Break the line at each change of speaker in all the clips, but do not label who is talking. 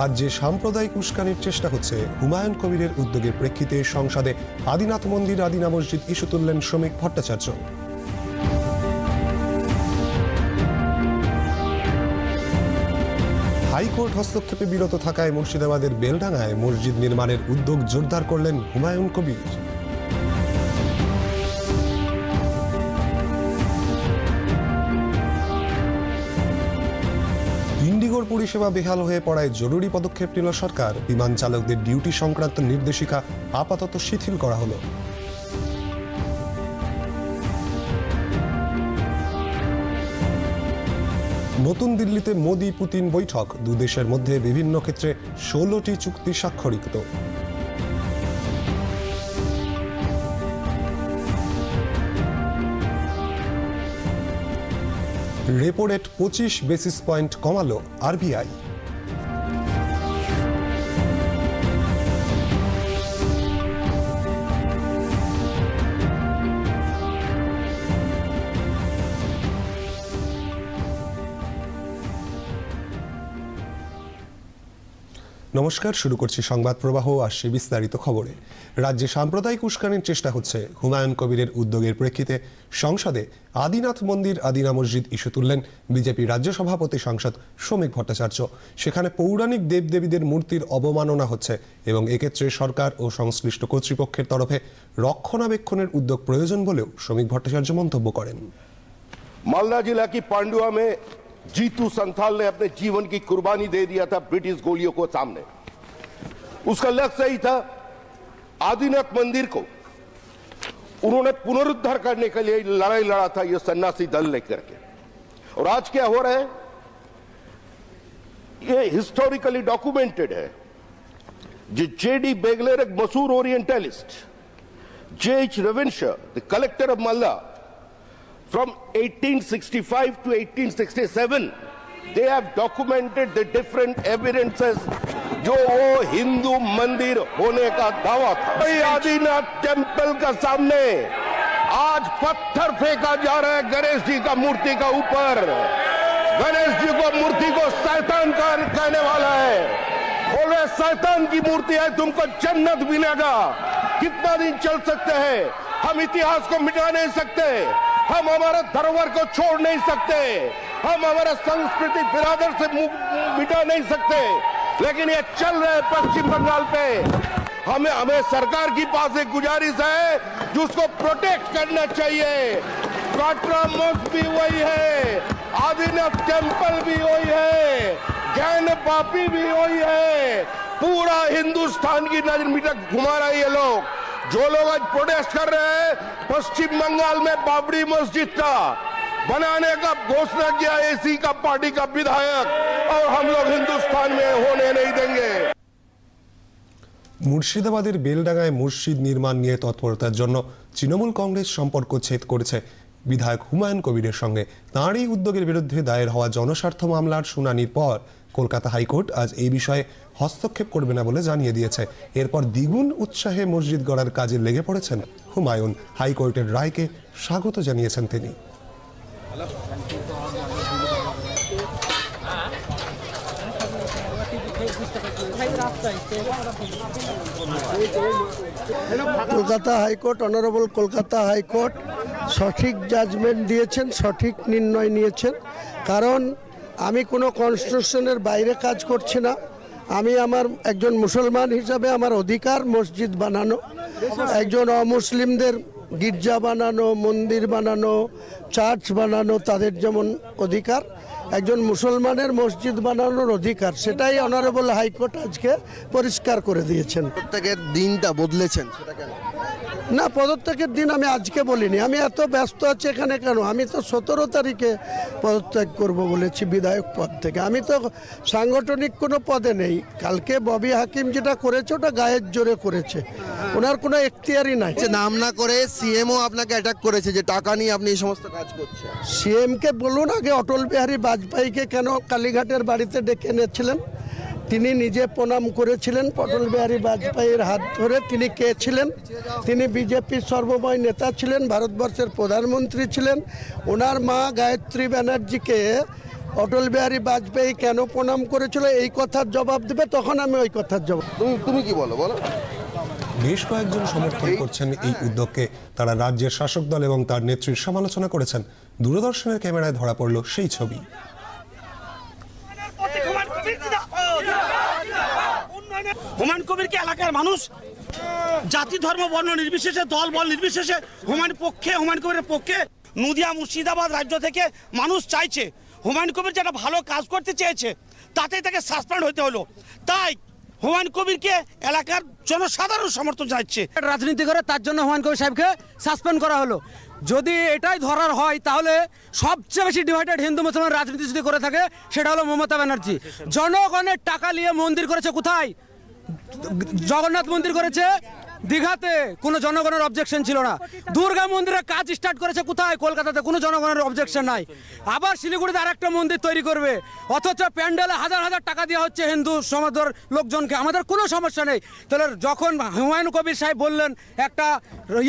রাজ্যে সাম্প্রদায়িক উস্কানির চেষ্টা হচ্ছে। হুমায়ুন কবিরের উদ্যোগের প্রেক্ষিতে সংসদে আদিনাথ মন্দির, আদিনা মসজিদ ইস্যু তুললেন শ্রমিক ভট্টাচার্য। হাইকোর্ট হস্তক্ষেপে বিরত থাকায় মুর্শিদাবাদের বেলডাঙায় মসজিদ নির্মাণের উদ্যোগ জোরদার করলেন হুমায়ুন কবির। পরিষেবা বেহাল হয়ে পড়ায় জরুরি পদক্ষেপ নিল সরকার। বিমান চালকদের ডিউটি সংক্রান্ত নির্দেশিকা আপাতত শিথিল করা হলো। নতুন দিল্লিতে মোদি পুতিন বৈঠক। দুদেশের মধ্যে বিভিন্ন ক্ষেত্রে ষোলোটি চুক্তি স্বাক্ষরিত। রেপো রেট পঁচিশ বেসিস পয়েন্ট কমালো আরবিআই নমস্কার শুরু করছি সংবাদ প্রবাহ আর সে বিস্তারিত খবরে রাজ্যে সাম্প্রদায়িক উস্কানির চেষ্টা হচ্ছে হুমায়ুন কবিরের উদ্যোগের প্রেক্ষিতে সংসদে আদিনাথ মন্দির আদিনা মসজিদ ইস্যু তুললেন বিজেপি রাজ্য সভাপতি সাংসদ শ্রমিক ভট্টাচার্য সেখানে পৌরাণিক দেবদেবীদের মূর্তির অবমাননা হচ্ছে এবং এক্ষেত্রে সরকার ও সংশ্লিষ্ট কর্তৃপক্ষের তরফে রক্ষণাবেক্ষণের উদ্যোগ প্রয়োজন বলেও শ্রমিক ভট্টাচার্য মন্তব্য করেন
मालदा जिला की पांडुआ में जीतू संथाल ने अपने जीवन की कुर्बानी दे दिया था ब्रिटिश गोलियों को सामने। उसका लक्ष्य यही था आदिनाथ मंदिर को। उन्होंने पुनरुद्धार करने के लिए लड़ाई लड़ा था यह सन्यासी दल लेकर के। और आज क्या हो रहा है? ये हिस्टोरिकली डॉक्यूमेंटेड है। जे जेडी बेगलेर एक मशहूर orientalist J H Ravenshaw the collector of Malda from 1865 to 1867 they have documented the different evidences. जो वो हिंदू मंदिर होने का दावा था। आदिनाथ टेंपल का सामने आज पत्थर फेंका जा रहा है गणेश जी का मूर्ति का ऊपर। गणेश जी को मूर्ति को शैतान का कहने वाला है। बोले, शैतान की मूर्ति है, तुमको जन्नत मिलेगा। कितना दिन चल सकते हैं? हम इतिहास को मिटा नहीं सकते। हम हमारे धरोहर को छोड़ नहीं सकते। हम हमारा संस्कृति बिरादर से मिटा नहीं सकते। लेकिन ये चल रहे हैं पश्चिम बंगाल पे। हमें हमें सरकार की पास एक गुजारिश है जो उसको प्रोटेक्ट करना चाहिए। काटरा भी वही है, आदिनाथ टेंपल भी वही है ज्ञान पापी भी वही है। पूरा हिंदुस्तान की नज़र मिटक घुमा रहा है ये लोग। जो लोग आज प्रोटेस्ट कर रहे हैं पश्चिम बंगाल में बाबरी मस्जिद का बनाने का घोषणा किया एसी का पार्टी का विधायक और हम लोग हिंदुस्तान में होने नहीं देंगे
মুর্শিদাবাদের বেলডাঙ্গায় মসজিদ নির্মাণ নিয়ে তৎপরতার জন্য তৃণমূল কংগ্রেস সম্পর্ক ছেদ করেছে বিধায়ক হুমায়ুন কবিরের সঙ্গে তাঁর এই উদ্যোগের বিরুদ্ধে দায়ের হওয়া জনস্বার্থ মামলার শুনানির পর কলকাতা হাইকোর্ট আজ এই বিষয়ে হস্তক্ষেপ করবে না বলে জানিয়ে দিয়েছে। এরপর দ্বিগুণ উৎসাহে মসজিদ গড়ার কাজে লেগে পড়েছেন হুমায়ুন। হাইকোর্টের রায়কে স্বাগত জানিয়েছেন তিনি।
Kolkata high court, honourable Kolkata high court সঠিক জাজমেন্ট দিয়েছেন, সঠিক নির্ণয় নিয়েছেন। কারণ আমি কোনো কনস্ট্রাকশনের বাইরে কাজ করছি না। আমি আমার একজন মুসলমান হিসাবে আমার অধিকার মসজিদ বানানো, একজন অমুসলিমদের গির্জা বানানো, মন্দির বানানো চার্চ বানানো, তাদের যেমন অধিকার, একজন মুসলমানের মসজিদ বানানোর অধিকার, সেটাই অনারেবল হাইকোর্ট আজকে পরিষ্কার করে দিয়েছেন।
প্রত্যেকের দিনটা বদলেছেন, সেটা
না পদত্যাগের দিন আমি আজকে বলিনি। আমি এত ব্যস্ত আছি এখানে কেন? আমি তো সতেরো তারিখে পদত্যাগ করব বলেছি বিধায়ক পদ থেকে। আমি তো সাংগঠনিক কোনো পদে নেই। কালকে ববি হাকিম যেটা করেছে ওটা গায়ের জোরে করেছে। ওনার কোনো এখতিয়ারই নাই।
যে নাম না করে সিএমও আপনাকে অ্যাটাক করেছে যে টাকা নিয়ে আপনি এই সমস্ত কাজ করছেন।
সিএমকে বলুন আগে অটল বিহারী বাজপেয়ীকে কেন কালীঘাটের বাড়িতে ডেকে এনেছিলেন? তিনি নিজে প্রণাম করেছিলেন অটল বিহারী বাজপেয়ীর হাত ধরে তিনি কে ছিলেন? তিনি বিজেপির সর্বময় নেতা ছিলেন ভারতবর্ষের প্রধানমন্ত্রী ছিলেন। ওনার মা গায়ত্রী ব্যানার্জিকে অটল বিহারী বাজপেয়ী কেন প্রণাম করেছিল? এই কথার জবাব দেবে তখন আমি ওই কথার জবাব
তুমি তুমি কি বলো বলো।
বেশ কয়েকজন সমর্থন করছেন এই উদ্যোগকে। তারা রাজ্যের শাসক দল এবং তার নেত্রীর সমালোচনা করেছেন। দূরদর্শনের ক্যামেরায় ধরা পড়ল সেই ছবি।
হুমায়ুন কবিরকে এলাকার মানুষ? জাতি, ধর্ম, বর্ণ নির্বিশেষে, দল, বল নির্বিশেষে হুমায়ুন পক্ষে, হুমায়ুন কবিরের পক্ষে নদিয়া, মুর্শিদাবাদ রাজ্য থেকে মানুষ চাইছে। হুমায়ুন কবির যেটা ভালো কাজ করতে চেয়েছে তাতে তাকে সাসপেন্ড হতে হলো। তাই হুমায়ুন কবিরকে এলাকার জনসাধারণ সমর্থন চাইছে
রাজনীতি করে তার জন্য হুমায়ুন কবির সাহেবকে সাসপেন্ড করা হলো। যদি এটাই ধরার হয়, তাহলে সবচেয়ে বেশি ডিভাইডেড হিন্দু মুসলমান রাজনীতি যদি করে থাকে, সেটা হলো মমতা ব্যানার্জি। জনগণের টাকা নিয়ে মন্দির করেছে কোথায়? জগন্নাথ মন্দির করেছে, দীঘাতে কোনো জনগণের অবজেকশন ছিল না। দুর্গা মন্দিরের কাজ স্টার্ট করেছে কোথায়? কলকাতাতে কোনো জনগণের অবজেকশন নাই। আবার শিলিগুড়িতে আরেকটা মন্দির তৈরি করবে। অথচ প্যান্ডেলে হাজার হাজার টাকা দেওয়া হচ্ছে হিন্দু সমাজের লোকজনকে। আমাদের কোনো সমস্যা নেই। তাহলে যখন হুমায়ুন কবির সাহেব বললেন, একটা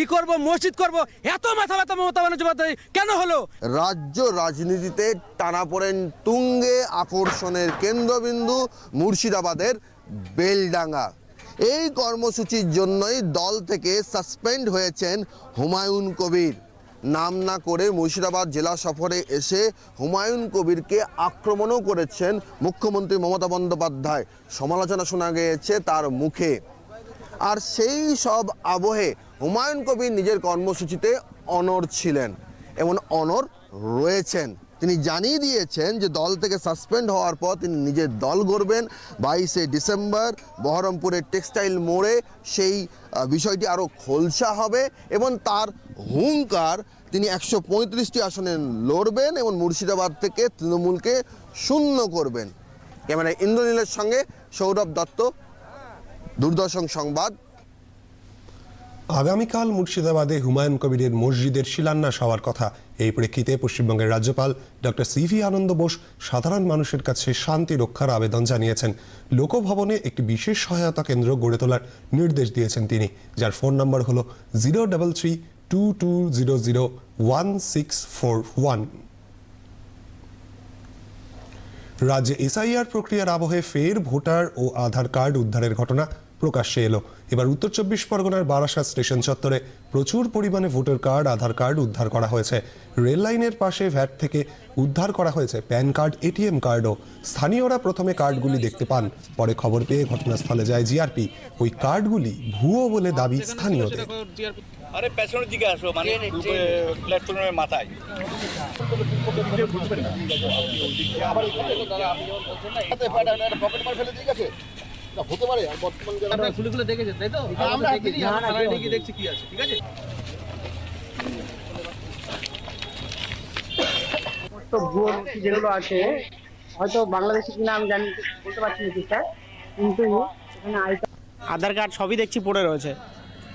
ই করব, মসজিদ করব, এত মাথা ব্যথা মমতা বন্দ্যোপাধ্যায় কেন হলো?
রাজ্য রাজনীতিতে টানাপোড়েন তুঙ্গে আকর্ষণের কেন্দ্রবিন্দু মুর্শিদাবাদের বেলডাঙ্গা। এই কর্মসূচির জন্যই দল থেকে সাসপেন্ড হয়েছেন হুমায়ুন কবির। নাম না করে মুর্শিদাবাদ জেলা সফরে এসে হুমায়ুন কবিরকে আক্রমণও করেছেন মুখ্যমন্ত্রী মমতা বন্দ্যোপাধ্যায়। সমালোচনা শোনা গিয়েছে তার মুখে। আর সেই সব আবহে হুমায়ুন কবির নিজের কর্মসূচিতে অনর ছিলেন। এমন অনর রয়েছেন। তিনি জানিয়ে দিয়েছেন যে দল থেকে সাসপেন্ড হওয়ার পর তিনি নিজের দল গড়বেন। বাইশে ডিসেম্বর বহরমপুরের টেক্সটাইল মোড়ে সেই বিষয়টি আরও খোলসা হবে এবং তার হুঙ্কার তিনি একশো পঁয়ত্রিশটি আসনে লড়বেন এবং মুর্শিদাবাদ থেকে তৃণমূলকে শূন্য করবেন। ক্যামেরায় ইন্দ্রনীলের সঙ্গে সৌরভ দত্ত, দূরদর্শন সংবাদ।
আগামীকাল মুর্শিদাবাদে হুমায়ুন কবিরের মসজিদের শিলান্যাস হওয়ার কথা। এই প্রেক্ষিতে পশ্চিমবঙ্গের রাজ্যপাল ডক্টর সিভি আনন্দ বোস সাধারণ মানুষের কাছে শান্তি রক্ষার আবেদন জানিয়েছেন। লোকভবনে একটি বিশেষ সহায়তা কেন্দ্র গড়ে তোলার নির্দেশ দিয়েছেন তিনি, যার ফোন নম্বর হল zero double three two two zero zero one six four one. রাজ্যে এসআইআর প্রক্রিয়ার আবহে ফের ভোটার ও আধার কার্ড উদ্ধারের ঘটনা প্রকাশ্যে এলো এবার উত্তর চব্বিশ পরগনার বারাসাত স্টেশন চত্বরে প্রচুর পরিমাণে ভোটার কার্ড আধার কার্ড উদ্ধার করা হয়েছে রেল লাইনের পাশে ভ্যাট থেকে উদ্ধার করা হয়েছে প্যান কার্ড এটিএম কার্ডও স্থানীয়রা প্রথমে কার্ডগুলি দেখতে পান পরে খবর পেয়ে ঘটনাস্থলে যায় জিআরপি ওই কার্ডগুলি ভুয়ো বলে দাবি স্থানীয়দের
আরে পেছনের দিকে আসো মানে প্ল্যাটফর্মের মাথায়
ভুয়ো নথি যেগুলো আছে হয়তো বাংলাদেশি কিনা আমি জানি বলতে পারছি না স্যার কিন্তু এখানে
আধার কার্ড সবই দেখছি পড়ে রয়েছে।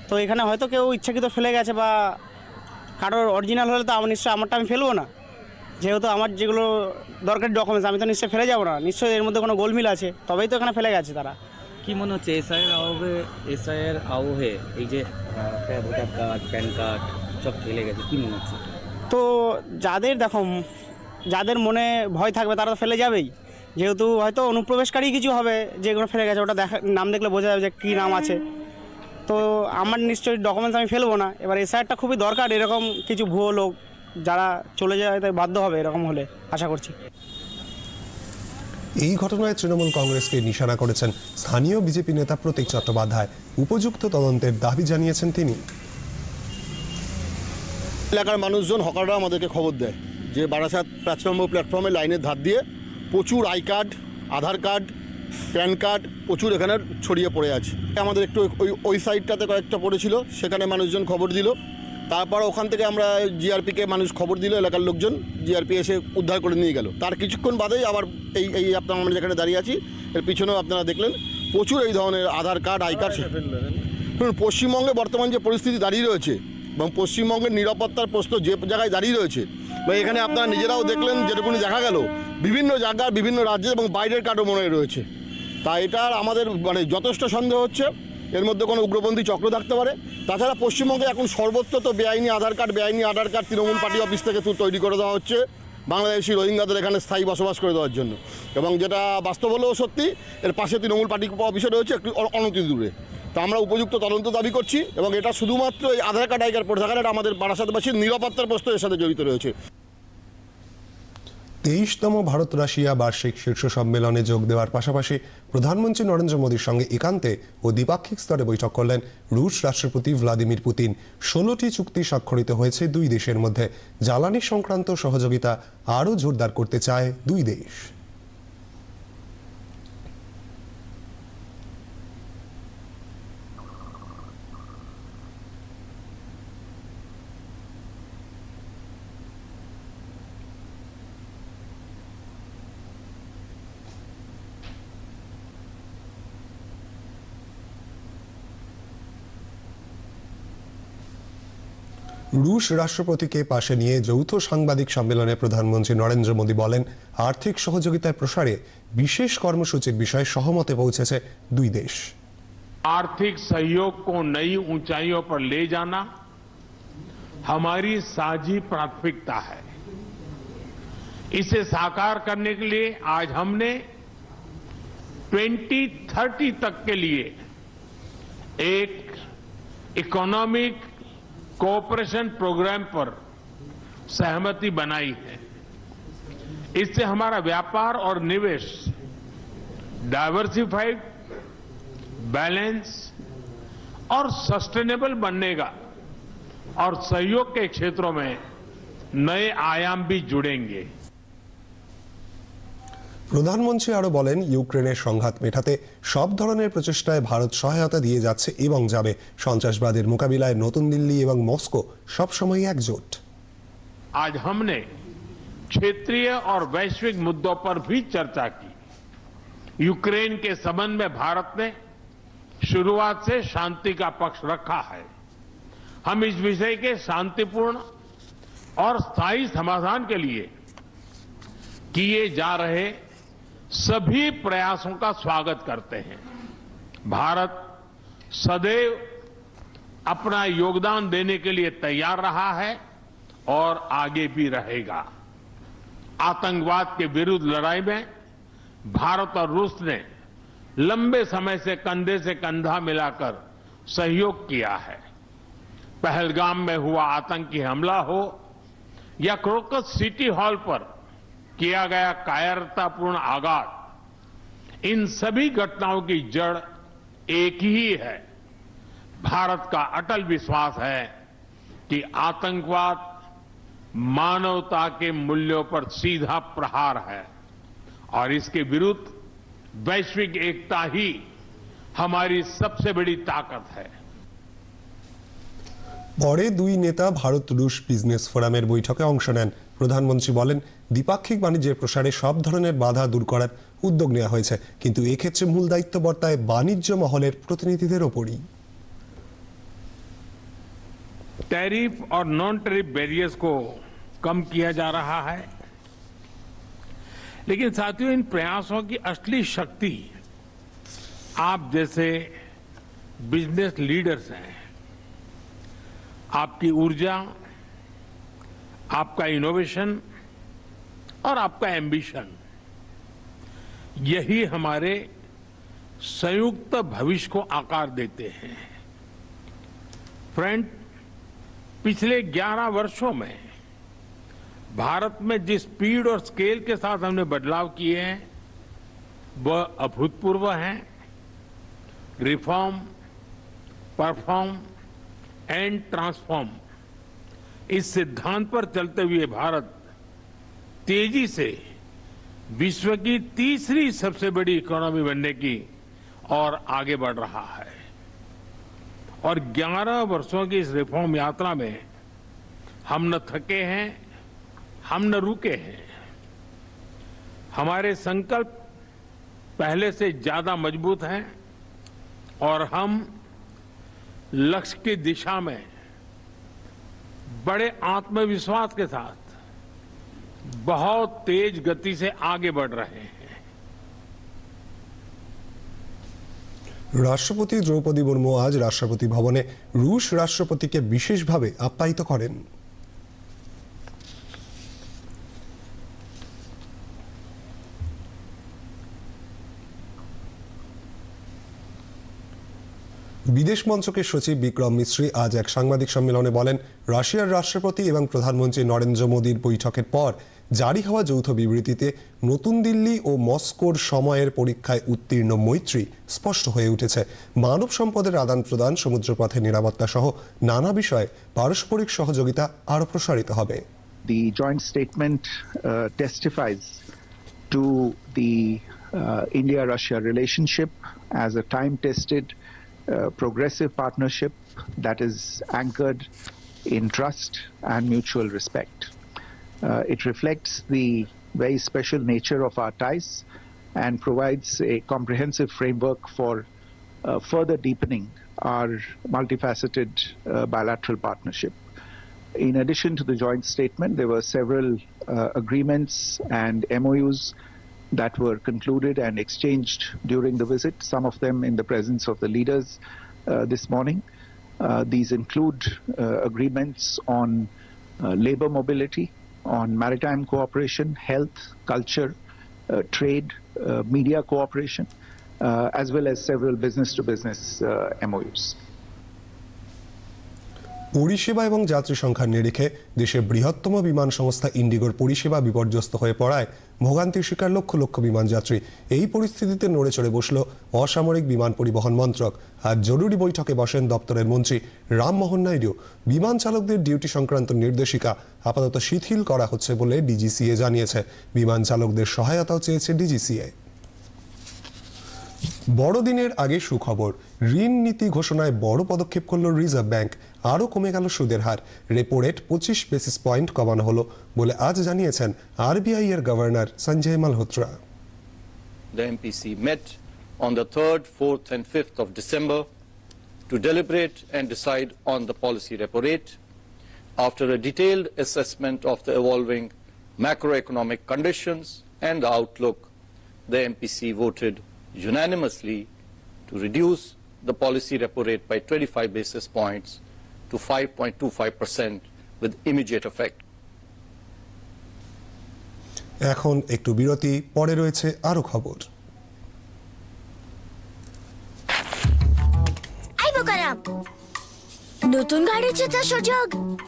তো এখানে হয়তো কেউ ইচ্ছাকৃত ফেলে গেছে বা কারোর অরিজিনাল হলে তো আমার নিশ্চয়ই আমারটা আমি ফেলব না। যেহেতু আমার যেগুলো দরকারি ডকুমেন্টস আমি তো নিশ্চয়ই ফেলে যাব না। নিশ্চয়ই এর মধ্যে কোনো গোলমিল আছে তবেই তো এখানে ফেলে গেছে তারা।
কি মনে হচ্ছে এসআইয়ের আবহে এসআইয়ের আবহে এই যে ভোটার কার্ড, প্যান কার্ড, সব ফেলে গেছে, কি মনে হচ্ছে?
তো যাদের, দেখো, যাদের মনে ভয় থাকবে, তারা তো ফেলে যাবেই। যেহেতু হয়তো অনুপ্রবেশকারী কিছু হবে যেগুলো ফেলে গেছে, ওটা দেখা, নাম দেখলে বোঝা যাবে যে কী নাম আছে। তো আমার নিশ্চয়ই ডকুমেন্টস আমি ফেলব না। এবার এসআইআরটা খুবই দরকার, এরকম কিছু ভুয়ো লোক যারা চলে যায় তাই বাধ্য হবে, এরকম হলে, আশা করছি।
এই ঘটনায় তৃণমূল কংগ্রেসকে নিশানা করেছেন স্থানীয় বিজেপি নেতা প্রতীক চট্টোপাধ্যায়। উপযুক্ত তদন্তের দাবি জানিয়েছেন তিনি।
এলাকার মানুষজন হকাররা আমাদেরকে খবর দেয় যে বারাসাত পাঁচ নম্বর প্ল্যাটফর্মে লাইনের ধার দিয়ে প্রচুর I card, Aadhaar card, PAN card প্রচুর এখানে ছড়িয়ে পড়ে আছে। আমাদের একটু ওই ওই সাইডটাতে কয়েকটা পড়েছিল, সেখানে মানুষজন খবর দিল। তারপর ওখান থেকে আমরা জিআরপিকে মানুষ খবর দিল, এলাকার লোকজন জিআরপি এসে উদ্ধার করে নিয়ে গেল। তার কিছুক্ষণ বাদেই আবার এই এই আপনার আমরা যেখানে দাঁড়িয়ে আছি, এর পিছনেও আপনারা দেখলেন, প্রচুর এই ধরনের আধার কার্ড, আই কার্ড পশ্চিমবঙ্গে বর্তমান যে পরিস্থিতি দাঁড়িয়ে রয়েছে এবং পশ্চিমবঙ্গের নিরাপত্তার প্রশ্ন যে জায়গায় দাঁড়িয়ে রয়েছে, বা এখানে আপনারা নিজেরাও দেখলেন, যেটুকুনি দেখা গেল, বিভিন্ন জায়গার বিভিন্ন রাজ্যে এবং বাইরের কার্ডও মনে রয়েছে। তা এটার আমাদের মানে যথেষ্ট সন্দেহ হচ্ছে। এর মধ্যে কোনো উগ্রপন্থী চক্র থাকতে পারে। তাছাড়া পশ্চিমবঙ্গে এখন সর্বত্র তো বেআইনি আধার কার্ড, বেআইনি Aadhaar card Trinamool party office থেকে তৈরি করে দেওয়া হচ্ছে বাংলাদেশি রোহিঙ্গাদের এখানে স্থায়ী বসবাস করে দেওয়ার জন্য। এবং যেটা বাস্তব হলেও সত্যি, এর পাশে তৃণমূল পার্টি অফিসে রয়েছে একটু অনতি দূরে। তো আমরা উপযুক্ত তদন্ত দাবি করছি এবং এটা শুধুমাত্র এই আধার কার্ড আইকার পড়ে থাকার, এটা আমাদের বারাসাতবাসীর নিরাপত্তার প্রশ্ন এর সাথে জড়িত রয়েছে।
তেইশতম ভারত রাশিয়া বার্ষিক শীর্ষ সম্মেলনে যোগ দেওয়ার পাশাপাশি প্রধানমন্ত্রী নরেন্দ্র মোদীর সঙ্গে একান্তে ও দ্বিপাক্ষিক স্তরে বৈঠক করলেন রুশ রাষ্ট্রপতি ভ্লাদিমির পুতিন। ষোলোটি চুক্তি স্বাক্ষরিত হয়েছে দুই দেশের মধ্যে। জ্বালানি সংক্রান্ত সহযোগিতা আরও জোরদার করতে চায় দুই দেশ। রুশ রাষ্ট্রপতিকে পাশে নিয়ে যৌথ সাংবাদিক সম্মেলনে প্রধানমন্ত্রী নরেন্দ্র মোদী বলেন আর্থিক সহযোগিতার প্রসারে বিশেষ কর্মসূচির বিষয়ে সহমতে পৌঁছেছে দুই দেশ
आर्थिक सहयोग को नई ऊंचाइयों पर ले जाना हमारी साझी प्राथमिकता है इसे साकार करने के लिए आज हमने 2030 तक के लिए एक इकोनॉमिक कोऑपरेशन प्रोग्राम पर सहमति बनाई है। इससे हमारा व्यापार और निवेश डाइवर्सिफाइड बैलेंस और सस्टेनेबल बनने का और सहयोग के क्षेत्रों में नए आयाम भी जुड़ेंगे।
প্রধানমন্ত্রী আরও বলেন ইউক্রেনের সংঘাত মেটাতে সব ধরনের প্রচেষ্টায় ভারত সহায়তা দিয়ে যাচ্ছে এবং যাবে সন্ত্রাসবাদের মোকাবিলায় নতুন দিল্লি এবং মস্কো সবসময় একজোট
आज हमने क्षेत्रीय और वैश्विक मुद्दों पर भी चर्चा की यूक्रेन के संबंध में भारत ने शुरुआत से शांति का पक्ष रखा है हम इस विषय के शांतिपूर्ण और स्थायी समाधान के लिए किए जा रहे सभी प्रयासों का स्वागत करते हैं। भारत सदैव अपना योगदान देने के लिए तैयार रहा है और आगे भी रहेगा। आतंकवाद के विरुद्ध लड़ाई में भारत और रूस ने लंबे समय से कंधे से कंधा मिलाकर सहयोग किया है। पहलगाम में हुआ आतंकी हमला हो या क्रोकस सिटी हॉल पर किया गया कायरतापूर्ण आघात इन सभी घटनाओं की जड़ एक ही है भारत का अटल विश्वास है कि आतंकवाद मानवता के मूल्यों पर सीधा प्रहार है और इसके विरुद्ध वैश्विक एकता ही हमारी सबसे बड़ी ताकत है
পরে দুই নেতা ভারত রুশ বিজনেস ফোরামের বৈঠকে অংশ নেন প্রধানমন্ত্রী বলেন দ্বিপাক্ষিক বাণিজ্যের প্রসারে সব ধরনের বাধা দূর করার উদ্যোগ নেওয়া হয়েছে কিন্তু এক্ষেত্রে মূল দায়িত্ব বর্তায় বাণিজ্য মহলের প্রতিনিধিদের ওপরই
टैरिफ और नॉन टैरिफ बैरियर्स को कम किया जा रहा है लेकिन साथियों इन प्रयासों की असली शक्ति आप जैसे बिजनेस लीडर्स हैं आपकी ऊर्जा आपका इनोवेशन और आपका एम्बिशन यही हमारे संयुक्त भविष्य को आकार देते हैं। फ्रेंड पिछले 11 वर्षों में भारत में जिस स्पीड और स्केल के साथ हमने बदलाव किए हैं, वह अभूतपूर्व हैं। रिफॉर्म परफॉर्म एंड ट्रांसफॉर्म इस सिद्धांत पर चलते हुए भारत तेज़ी से विश्व की तीसरी सबसे बड़ी इकोनॉमी बनने की और आगे बढ़ रहा है। और 11 वर्षों की इस रिफॉर्म यात्रा में हम न थके हैं, हम न रुके हैं। हमारे संकल्प पहले से ज़्यादा मज़बूत हैं और हम लक्ष्य की दिशा में बड़े आत्मविश्वास के साथ बहुत तेज गति से आगे बढ़ रहे हैं।
রাষ্ট্রপতি দ্রৌপদী মুর্মু আজ রাষ্ট্রপতি ভবনে রুশ রাষ্ট্রপতিকে বিশেষভাবে আপ্যায়িত করেন। বিদেশ মন্ত্রকের সচিব বিক্রম মিশ্রী আজ এক সাংবাদিক সম্মেলনে বলেন, রাশিয়ার রাষ্ট্রপতি এবং প্রধানমন্ত্রী নরেন্দ্র মোদীর বৈঠকের পর জারি হওয়া যৌথ বিবৃতিতে নতুন দিল্লি ও মস্কোর সময়ের পরীক্ষায় উত্তীর্ণ মৈত্রী স্পষ্ট হয়ে উঠেছে। মানব সম্পদের আদান প্রদান, সমুদ্রপথে নিরাপত্তা সহ নানা বিষয়ে পারস্পরিক সহযোগিতা আরও প্রসারিত হবে।
The joint statement testifies to the India Russia relationship as a time tested progressive partnership that is anchored in and mutual respect Uh, it reflects the very special nature of our ties and provides a comprehensive framework for uh, further deepening our multifaceted uh, bilateral partnership. In addition to the joint statement, there were several uh, agreements and MOUs that were concluded and exchanged during the visit, some of them in the presence of the leaders uh, this morning. Uh, these include agreements on labor mobility, on maritime cooperation, health, culture, uh, trade, uh, media cooperation, uh, as well as several business to business MOUs.
পরিষেবা এবং যাত্রী সংখ্যার নিরিখে দেশের বৃহত্তম বিমান সংস্থা ইন্ডিগোর পরিষেবা বিপর্যস্ত হয়ে পড়ায় ভোগান্তির শিকার লক্ষ লক্ষ বিমান যাত্রী। এই পরিস্থিতিতে নড়ে চড়ে বসল অসামরিক বিমান পরিবহন মন্ত্রক। আর জরুরি বৈঠকে বসেন দপ্তরের মন্ত্রী রামমোহন নাইডু। বিমান চালকদের ডিউটি সংক্রান্ত নির্দেশিকা আপাতত শিথিল করা হচ্ছে বলে ডিজিসিএ জানিয়েছে। বিমান চালকদের সহায়তাও চেয়েছে ডিজিসিএ। বড়দিনের আগে সুখবর, ঋণ নীতি ঘোষণায় বড় পদক্ষেপ করল রিজার্ভ ব্যাংক। আরও কমে গেল সুদের হার রেপো রেট পঁচিশ বেসিস পয়েন্ট কমানো হলো বলে আজ জানিয়েছেন আরবিআই এর governor Sanjay Malhotra
The MPC met on the 3rd, 4th and 5th of December to deliberate and decide on the policy repo rate. After a detailed assessment of the evolving macroeconomic conditions and the outlook, the MPC voted unanimously to reduce the policy repo rate by 25 basis points to 5.25% with immediate effect.
এখন একটু বিরতি পরে রয়েছে আরও খবর।
নতুন গাড়ি জেতার সুযোগ।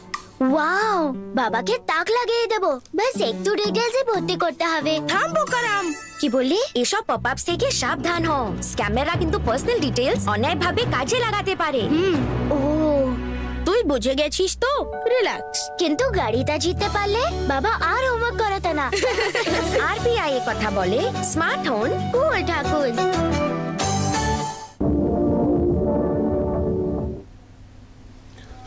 ওয়াও বাবাকে তাক লাগিয়ে দেবো। ব্যাস একটু ডিটেলসে ভর্তি করতে হবে। থাম বোকারাম কি বললি? এসব পপআপস থেকে সাবধান হও। স্ক্যামেররা কিন্তু পার্সোনাল ডিটেলস অন্যায়ভাবে কাজে লাগাতে পারে। ও। তুই বুঝে গেছিস তো? রিল্যাক্স কিন্তু গাড়িটা জিততে পারলে বাবা আর হোমওয়ার্ক করাতে না। আরবিআই এ কথা বলে স্মার্ট হন কুল ঠাকুর।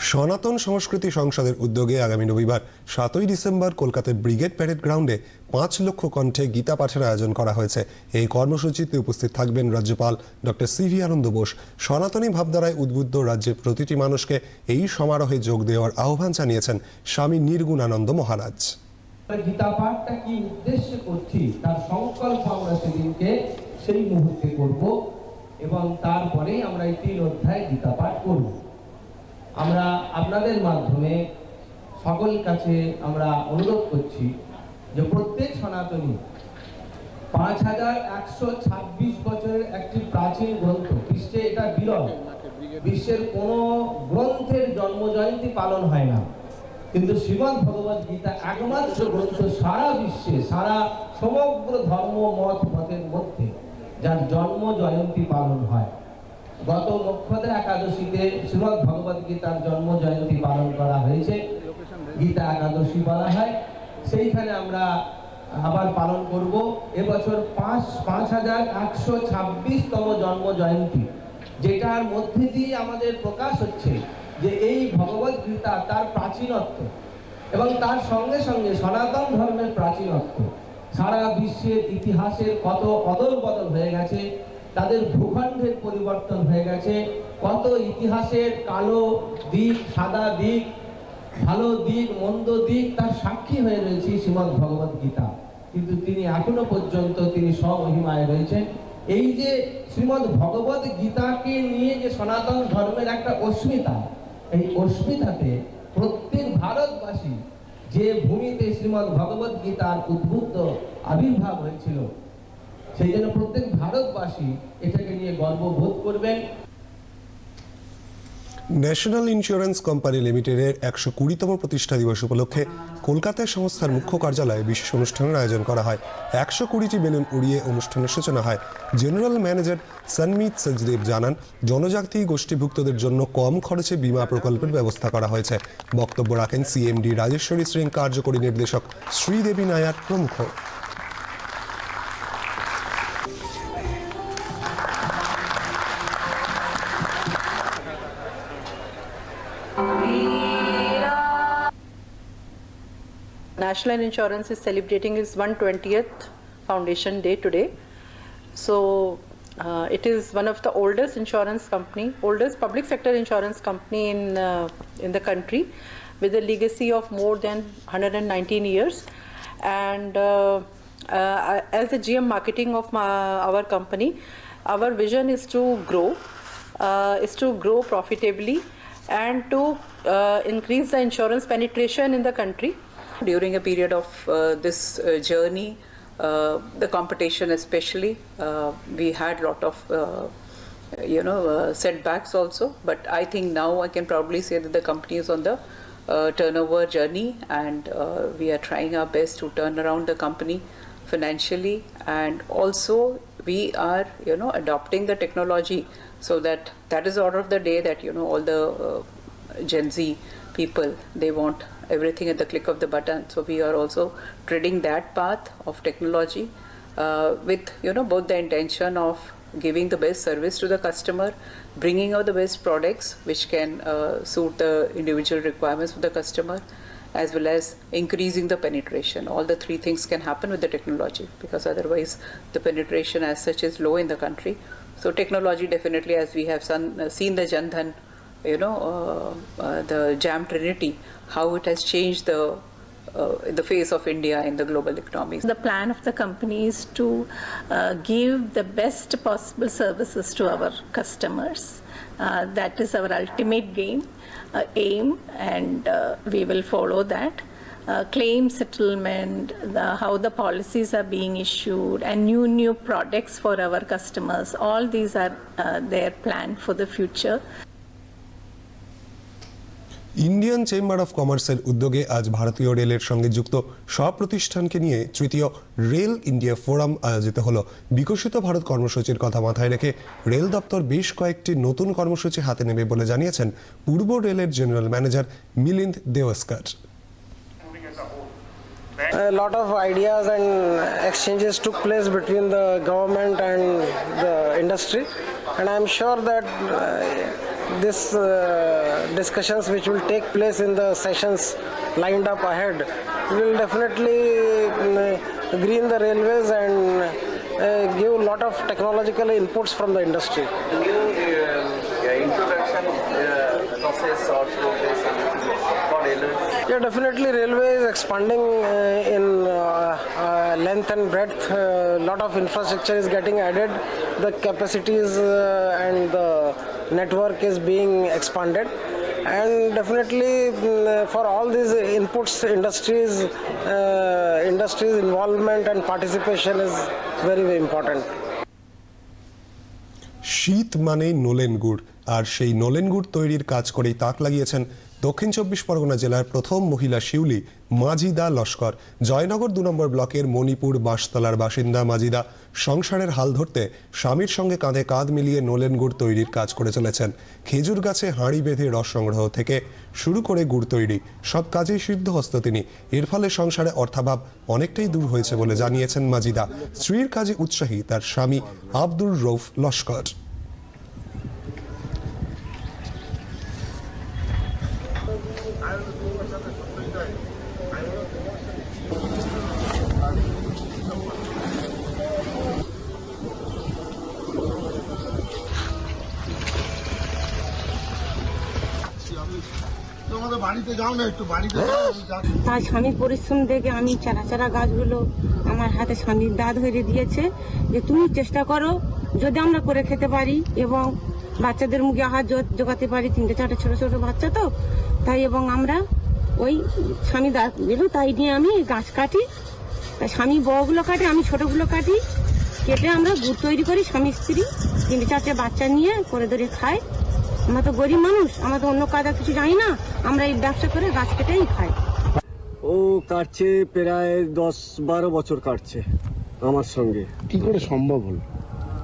সনাতন সংস্কৃতি সংসদের উদ্যোগে আগামী রবিবার সাতই ডিসেম্বর কলকাতার ব্রিগেড প্যারেড গ্রাউন্ডে পাঁচ লক্ষ কণ্ঠে গীতা পাঠের আয়োজন করা হয়েছে। এই কর্মসূচিতে উপস্থিত থাকবেন রাজ্যপাল ডক্টর সিভি আনন্দ বোস। সনাতনী ভাবধারায় উদ্বুদ্ধ রাজ্যের প্রতিটি মানুষকে এই সমারোহে যোগ দেওয়ার আহ্বান জানিয়েছেন স্বামী নির্গুণানন্দ মহারাজ।
গীতা পাঠটা কি করছি, তার সংকল্প আমরা সেদিনকে সেই মুহূর্তে করব এবং তারপরেই আমরা এই তিন অধ্যায় গীতা পাঠ করব। আমরা আপনাদের মাধ্যমে সকল কাছে আমরা অনুরোধ করছি যে প্রত্যেক সনাতনী পাঁচ হাজার একশো ছাব্বিশ বছরের একটি প্রাচীন গ্রন্থ, বিশ্বে এটা বিরল, বিশ্বের কোনো গ্রন্থের জন্ম জয়ন্তী পালন হয় না। কিন্তু শ্রীমদ ভগবত গীতা একমাত্র গ্রন্থ সারা বিশ্বে, সারা সমগ্র ধর্ম, মত, মতের মধ্যে যার জন্ম জয়ন্তী পালন হয়। গত নক্ষত্র একাদশীতে শ্রীমদ ভগবত গীতার জন্ম জয়ন্তী পালন করা হয়েছে। গীতা একাদশী বলা হয়। সেইখানে আমরা আবার পালন করব। এবছর পাঁচ পাঁচ হাজার একশো ছাব্বিশতম জন্ম জয়ন্তী যেটার মধ্যে দিয়ে আমাদের প্রকাশ হচ্ছে যে এই ভগবত গীতা তার প্রাচীনত্ব এবং তার সঙ্গে সঙ্গে সনাতন ধর্মের প্রাচীনত্ব। সারা বিশ্বের ইতিহাসের কত অদল বদল হয়ে গেছে। তাদের ভূখণ্ডের পরিবর্তন হয়ে গেছে। কত ইতিহাসের কালো দিক, সাদা দিক, ভালো দিক, মন্দ দিক, তার সাক্ষী হয়ে রয়েছে শ্রীমদ ভগবত গীতা। কিন্তু তিনি এখনও পর্যন্ত তিনি স্বমহিমায় রয়েছেন। এই যে শ্রীমদ ভগবত গীতাকে নিয়ে যে সনাতন ধর্মের একটা অস্মিতা, এই অস্মিতাতে প্রত্যেক ভারতবাসী যে ভূমিতে শ্রীমদ ভগবত গীতার উদ্বুদ্ধ আবির্ভাব হয়েছিল সেই জন্য প্রত্যেক ভারতবাসী এটাকে নিয়ে গর্ববোধ করবেন।
ন্যাশনাল ইন্স্যুরেন্স কোম্পানি লিমিটেডের একশো কুড়িতম প্রতিষ্ঠা দিবস উপলক্ষে কলকাতায় সংস্থার মুখ্য কার্যালয়ে বিশেষ অনুষ্ঠানের আয়োজন করা হয়। একশো কুড়িটি বেলুন উড়িয়ে অনুষ্ঠানের সূচনা হয়। জেনারেল ম্যানেজার সনমিত সচদেব জানান, জনজাতি গোষ্ঠীভুক্তদের জন্য কম খরচে বীমা প্রকল্পের ব্যবস্থা করা হয়েছে। বক্তব্য রাখেন সিএমডি রাজেশ্বরী সিং কার্যকরী নির্দেশক শ্রীদেবী নায়ার প্রমুখ।
National Insurance is celebrating its 120th foundation day today. So uh, it is one of the oldest insurance company, oldest public sector insurance company in uh, in the country, with a legacy of more than 119 years. And uh, uh, as the GM marketing of my, our company, our vision is to grow, uh, is to grow profitably, and to uh, increase the insurance penetration in the country during a period of uh, this uh, journey, uh, the competition especially, we had a lot of you know uh, setbacks also. But I think now I can probably say that the company is on the uh, turnover journey, and uh, we are trying our best to turn around the company financially, and also we are you know adopting the technology so that that is order of the day that you know all the Gen Z people they want everything at the click of the button. So we are also treading that path of technology uh, with you know both the intention of giving the best service to the customer, bringing out the best products which can uh, suit the individual requirements of the customer, as well as increasing the penetration. All the three things can happen with the technology because otherwise the penetration as such is low in the country. So technology definitely, as we have uh, seen the Jandhan you know, uh, uh, the Jam Trinity, how it has changed the uh, the face of India in the global economy.
The plan of the company is to uh, give the best possible services to our customers. Uh, that is our ultimate game, uh, aim, and we will follow that. Claim settlement, the, how the policies are being issued, and new new products for our customers. All these are their plan for the future.
Indian Chamber of কমার্সের উদ্যোগে আজ ভারতীয় রেলের সঙ্গে যুক্ত প্রতিষ্ঠানকে নিয়ে তৃতীয় রেল ইন্ডিয়া ফোরাম আয়োজিত হলো। বিকশিত ভারত কর্মসূচির কথা মাথায় রেখে রেল দপ্তর বেশ কয়েকটি নতুন কর্মসূচি হাতে নেবে বলে জানিয়েছেন পূর্ব রেলের general manager Milind Deoskar
A lot of ideas and exchanges took place between the government and the industry, and I'm sure that uh, this uh, discussions which will take place in the sessions lined up ahead will definitely mm, green the railways and uh, give a lot of technological inputs from the industry. New infrastructure process or process for railways? Yeah, definitely railway is expanding uh, in uh, uh, length and breadth. A lot of infrastructure is getting added. The capacities uh, and the network is being expanded. And definitely mm, for all these inputs, industries, uh, industries involvement and participation is very, very important.
শীত মানে নোলেন গুড় আর সেই নোলেন গুড় তৈরির কাজ করেই তাক লাগিয়েছেন দক্ষিণ চব্বিশ পরগনা জেলার প্রথম মহিলা শিউলি মাজিদা লস্কর। জয়নগর দু নম্বর ব্লকের মণিপুর বাঁশতলার বাসিন্দা মাজিদা সংসারের হাল ধরতে স্বামীর সঙ্গে কাঁধে কাঁধ মিলিয়ে নোলেন গুড় তৈরির কাজ করে চলেছেন। খেজুর গাছে হাঁড়ি বেঁধে রস সংগ্রহ থেকে শুরু করে গুড় তৈরি, সব কাজেই সিদ্ধহস্ত তিনি। এর ফলে সংসারে অর্থাভাব অনেকটাই দূর হয়েছে বলে জানিয়েছেন মাজিদা। স্ত্রীর কাজে উৎসাহী তার স্বামী আব্দুর রৌফ লস্কর।
তার স্বামীর পরিশ্রম দেখে আমি চারা চারা গাছগুলো আমার হাতে স্বামীর দাঁত ধরে দিয়েছে যে তুমি চেষ্টা করো যদি আমরা করে খেতে পারি এবং বাচ্চাদের মুখে আহার জোগাতে পারি তিনটে চারটে ছোট ছোট বাচ্চা তো তাই এবং আমরা ওই স্বামী দাঁত দিল তাই নিয়ে আমি গাছ কাটি তাই স্বামী বড়গুলো কাটে আমি ছোটগুলো কাটি কেটে আমরা গুড় তৈরি করি স্বামী স্ত্রী তিনটে চারটে বাচ্চা নিয়ে করে ধরে খাই
আমরা তো গরিব মানুষ আমরা তো অন্য কাজ আর কিছু জানি না। আমরা এই ব্যবসা করে গাছ কেটেই খাই।
ও কাটছে প্রায় দশ বারো বছর কাটছে আমার সঙ্গে।
কি করে সম্ভব হলো?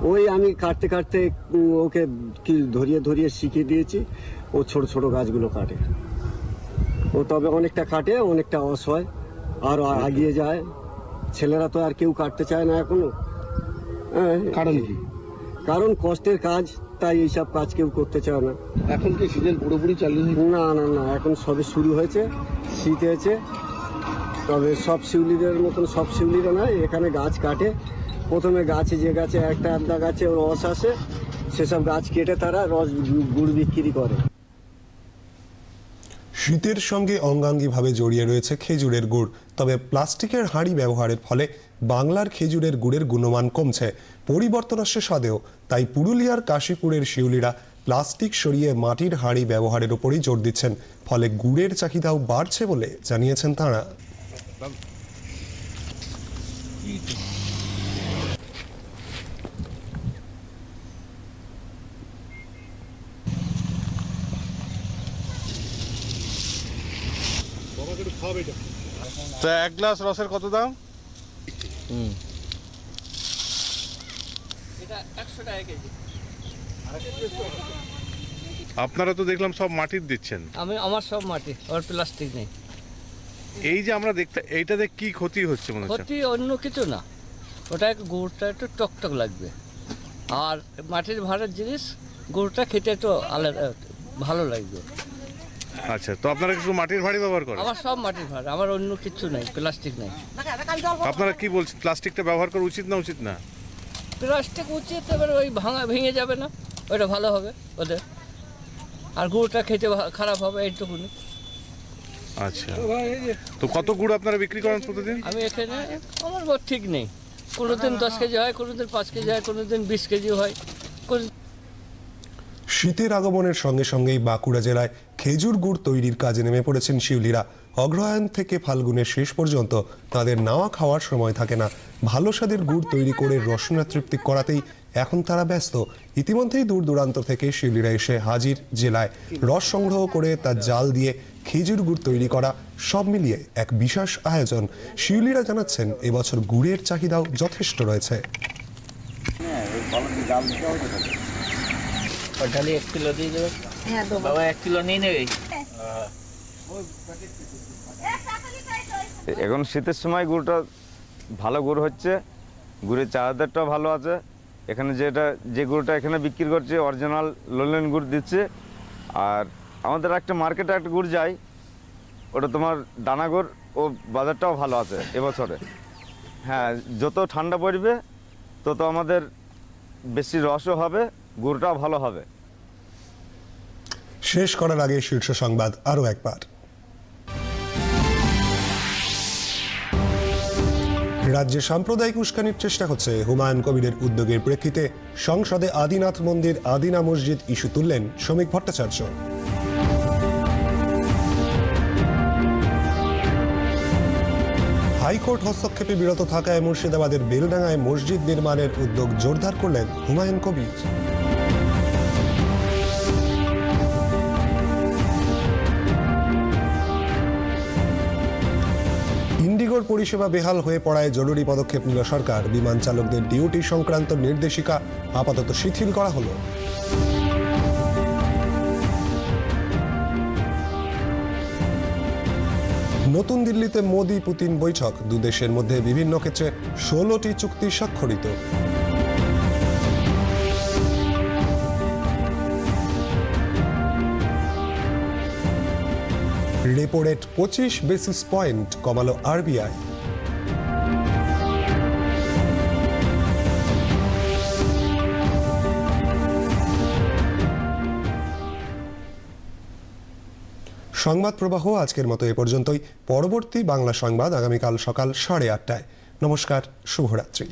ওই আমি কাটতে কাটতে ওকে কি ধরিয়ে ধরিয়ে শিখিয়ে দিয়েছি ও ছোট ছোট গাছগুলো কাটে। ও তবে অনেকটা কাটে অনেকটা অসহায় আর আগিয়ে যায়। ছেলেরা তো আর কেউ কাটতে চায় না এখনও। হ্যাঁ।
কারণ কি?
কারণ কষ্টের কাজ। তাই এইসব কাজ কেউ করতে চায় না।
এখন কি সিজন পুরোপুরি চালু হয়েছে
না না না এখন সবে শুরু হয়েছে শীত হয়েছে। তবে সব শিউলিদের মতন সব শিউলিরা নয় এখানে গাছ কাটে। প্রথমে গাছে যে গাছে একটা আধা গাছে রস আসে সেসব গাছ কেটে তারা রস গুড় বিক্রি করে।
শীতের সঙ্গে অঙ্গাঙ্গিভাবে জড়িয়ে রয়েছে খেজুরের গুড়। তবে প্লাস্টিকের হাঁড়ি ব্যবহারের ফলে বাংলার খেজুরের গুড়ের গুণমান কমছে। পরিবর্তন আসছে স্বাদেও, তাই পুরুলিয়ার কাশীপুরের শিউলিরা প্লাস্টিক সরিয়ে মাটির হাঁড়ি ব্যবহারের উপরই জোর দিচ্ছেন। ফলে গুড়ের চাহিদাও বাড়ছে বলে জানিয়েছেন তাঁরা।
তো এক গ্লাস রসের কত দাম? আপনারা তো দেখলাম সব মাটির দিচ্ছেন।
আমি আমার সব মাটি আর প্লাস্টিক নেই।
এই যে আমরা দেখতে এইটাতে কি ক্ষতি হচ্ছে মনে হচ্ছে।
ক্ষতি অন্য কিছু না। ওটা একটু গুড়টা একটু টকটক লাগবে। আর মাটির ভাড়ার জিনিস গুড়টা খেতে একটু আলাদা ভালো লাগবে।
আচ্ছা তো আপনারা কিছু মাটির ভাঁড়ি ব্যবহার করেন?
আমার সব মাটির ভাড়া আমার অন্য কিছু নেই প্লাস্টিক নেই।
আপনারা কি বলছেন প্লাস্টিকটা ব্যবহার করা উচিত না উচিত না?
প্লাস্টিক উচিত এবার ওই ভাঙা ভেঙে যাবে না ওটা ভালো হবে ওদের। আর গুড়টা খেতে ভা- খারাপ হবে এইটুকুনি।
আচ্ছা তো কত গুড় আপনারা বিক্রি করেন প্রতিদিন?
আমি এখানে আমার বর ঠিক নেই। কোনো দিন দশ কেজি হয় কোনো দিন পাঁচ কেজি হয় কোনো দিন বিশ কেজি হয়।
শীতের আগমনের সঙ্গে সঙ্গেই বাঁকুড়া জেলায় খেজুর গুড় তৈরির কাজে নেমে পড়েছেন শিউলিরা। অগ্রহায়ণ থেকে ফাল্গুনের শেষ পর্যন্ত তাদের নাওয়া খাওয়ার সময় থাকে না। ভালো স্বাদের গুড় তৈরি করে রসনা তৃপ্তি করাতেই এখন তারা ব্যস্ত। ইতিমধ্যেই দূর দূরান্ত থেকে শিউলিরা এসে হাজির জেলায়। রস সংগ্রহ করে তার জাল দিয়ে খেজুর গুড় তৈরি করা সব মিলিয়ে এক বিশেষ আয়োজন। শিউলিরা জানাচ্ছেন এবছর গুড়ের চাহিদাও যথেষ্ট রয়েছে।
ওটালি বাবা এক কিলো নিয়ে নেবে?
এখন শীতের সময় গুড়টা ভালো গুড় হচ্ছে গুড়ের চাহিদাটাও ভালো আছে। এখানে যেটা যে গুড়টা এখানে বিক্রি করছে অরিজিনাল লোলেন গুড় দিচ্ছে। আর আমাদের একটা মার্কেটে একটা গুড় যায় ওটা তোমার দানা গুড় ও বাজারটাও ভালো আছে এবছরে। হ্যাঁ যত ঠান্ডা পড়বে তত আমাদের বেশি রসও হবে গুড়টাও ভালো হবে।
শেষ করার আগে শীর্ষ সংবাদ আরও একবার। রাজ্যে সাম্প্রদায়িক উস্কানির চেষ্টা হচ্ছে। হুমায়ুন কবিরের উদ্যোগের প্রেক্ষিতে সংসদে আদিনাথ মন্দির, আদিনা মসজিদ ইস্যু তুললেন শ্রমিক ভট্টাচার্য। হাইকোর্ট হস্তক্ষেপে বিরত থাকায় মুর্শিদাবাদের বেলডাঙ্গায় মসজিদ নির্মাণের উদ্যোগ জোরদার করলেন হুমায়ুন কবির। ইন্ডিগোর পরিষেবা বেহাল হয়ে পড়ায় জরুরি পদক্ষেপ নিল সরকার। বিমান চালকদের ডিউটি সংক্রান্ত নির্দেশিকা আপাতত শিথিল করা হলো। নতুন দিল্লিতে মোদি পুতিন বৈঠক। দুদেশের মধ্যে বিভিন্ন ক্ষেত্রে ষোলোটি চুক্তি স্বাক্ষরিত। রেপো রেট পঁচিশ বেসিস পয়েন্ট কমালো আরবিআই সংবাদ প্রবাহ আজকের মতো এ পর্যন্তই। পরবর্তী বাংলা সংবাদ আগামীকাল সকাল সাড়ে আটটায়। নমস্কার, শুভরাত্রি।